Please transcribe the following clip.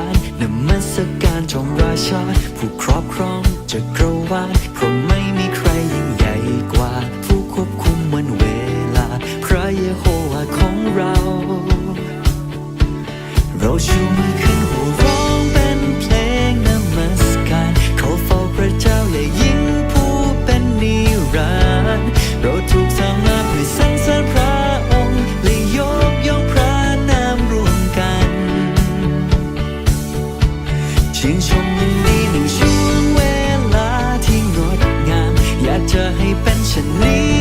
ารนมัสการจอมราชา ผู้ครอบครองจักรวาลพระม นี้เป็นช่วงเวลาที่งดงาม อยากจะให้เป็นเช่นนี้